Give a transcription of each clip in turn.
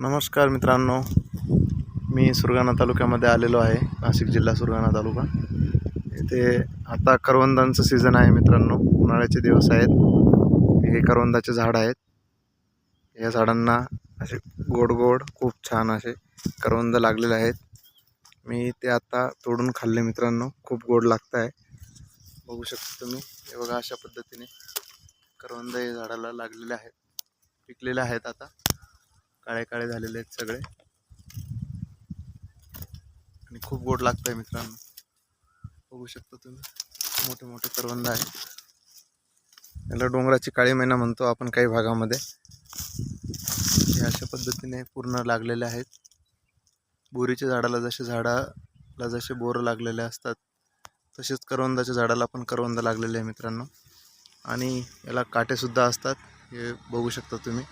नमस्कार मित्रांनो मी सुरगाणा तालुक्यामध्ये आलेलो आहे नाशिक जिल्हा सुरगाणा तालुका. इथे आता करवंदांचं सीझन आहे मित्रांनो उन्हाळ्याचे दिवस आहेत. हे करवंदाचे झाड आहेत. या झाडांना असे गोड गोड खूप छान असे करवंद लागलेले आहेत. मी ते आता तोडून खाल्ले मित्रांनो खूप गोड लागत आहे बघू शकता तुम्ही हे बघा अशा पद्धतीने करवंद हे झाडाला लागलेले आहेत पिकलेले आहेत आता. काळे काळे झालेले आहेत सगळे. आणि खूप गोड लागत आहे मित्रांनो. बघू शकता तुम्ही. मोठे मोठे करवंद आहे याला डोंगराची काळी मैना म्हणतो आपण काही भागामध्ये. हे अशा पद्धतीने पूर्ण लागलेले आहेत. बोरीच्या झाडाला जसे झाडाला जसे बोरं लागलेले असतात तसेच करवंदाच्या झाडाला पण करवंद लागलेले आहे मित्रांनो. आणि याला काटेसुद्धा असतात. हे बघू शकता तुम्ही.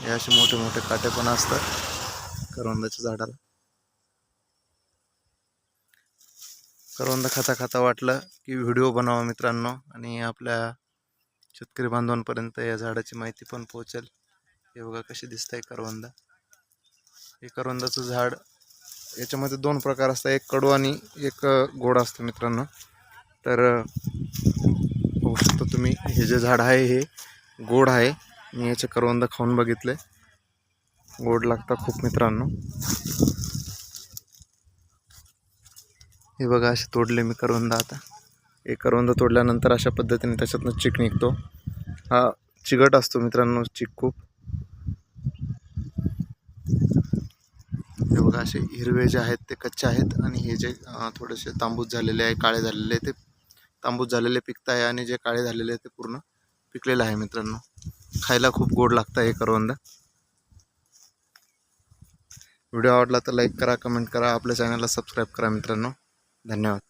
हे असे मोठे मोठे काटे पण असतात करवंदाच्या झाडाला. करवंदा खाता खाता वाटलं की व्हिडिओ बनावा मित्रांनो आणि आपल्या शेतकरी बांधवांपर्यंत या झाडाची माहिती पण पोहोचेल. हे बघा कशी दिसत आहे करवंदा. हे करवंदाचं झाड याच्यामध्ये दोन प्रकार असतात. एक कडू आणि एक गोड असतं मित्रांनो. तर बघू शकता तुम्ही हे जे झाड आहे हे गोड आहे. मी याचे करवंद खाऊन बघितले. गोड लागतात खूप मित्रांनो. हे बघा असे तोडले मी करवंद आता. हे करवंद तोडल्यानंतर अशा पद्धतीने त्याच्यातनं चिक निघतो. हा चिकट असतो मित्रांनो चिक खूप. हे बघा असे हिरवे जे आहेत ते कच्चे आहेत आणि हे जे थोडेसे तांबूस झालेले आहे काळे झालेले आहे ते तांबूस झालेले पिकत आहे आणि जे काळे झालेले आहे ते पूर्ण पिकलेलं आहे मित्रांनो. खायला खूप गोड लागतं हे करवंदा व्हिडिओ आवडला तर लाईक करा कमेंट करा आपल्या चॅनलला सबस्क्राईब करा मित्रांनो. धन्यवाद.